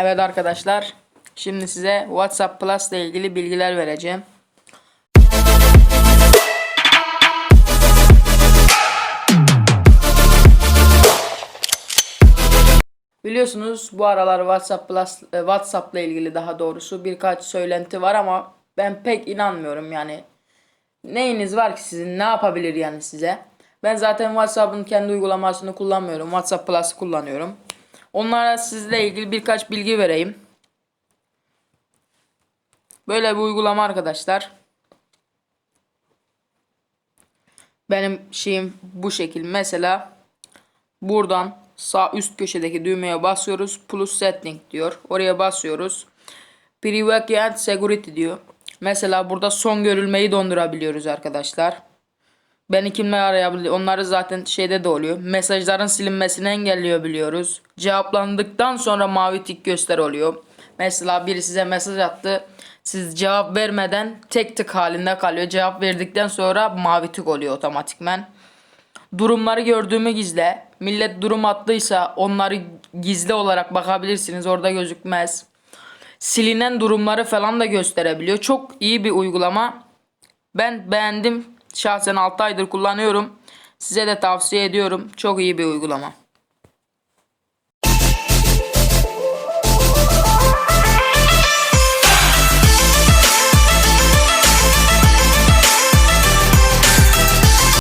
Evet arkadaşlar. Şimdi size WhatsApp Plus ile ilgili bilgiler vereceğim. Biliyorsunuz bu aralar WhatsApp Plus e, WhatsApp ile ilgili daha doğrusu birkaç söylenti var ama ben pek inanmıyorum yani. Neyiniz var ki sizin? Ne yapabilir yani size? Ben zaten WhatsApp'ın kendi uygulamasını kullanmıyorum. WhatsApp Plus'ı kullanıyorum. Onlara sizle ilgili birkaç bilgi vereyim. Böyle bir uygulama arkadaşlar. Benim şeyim bu şekil. Mesela buradan sağ üst köşedeki düğmeye basıyoruz. Plus setting diyor. Oraya basıyoruz. Privacy and security diyor. Mesela burada son görülmeyi dondurabiliyoruz arkadaşlar. Beni kimle arayabilir? Onları zaten şeyde de oluyor. Mesajların silinmesini engelliyor biliyoruz. Cevaplandıktan sonra mavi tik göster oluyor. Mesela biri size mesaj attı. Siz cevap vermeden tek tık halinde kalıyor. Cevap verdikten sonra mavi tık oluyor otomatikmen. Durumları gördüğümü gizle. Millet durum attıysa onları gizli olarak bakabilirsiniz. Orada gözükmez. Silinen durumları falan da gösterebiliyor. Çok iyi bir uygulama. Ben beğendim. Şahsen 6 aydır kullanıyorum. Size de tavsiye ediyorum. Çok iyi bir uygulama.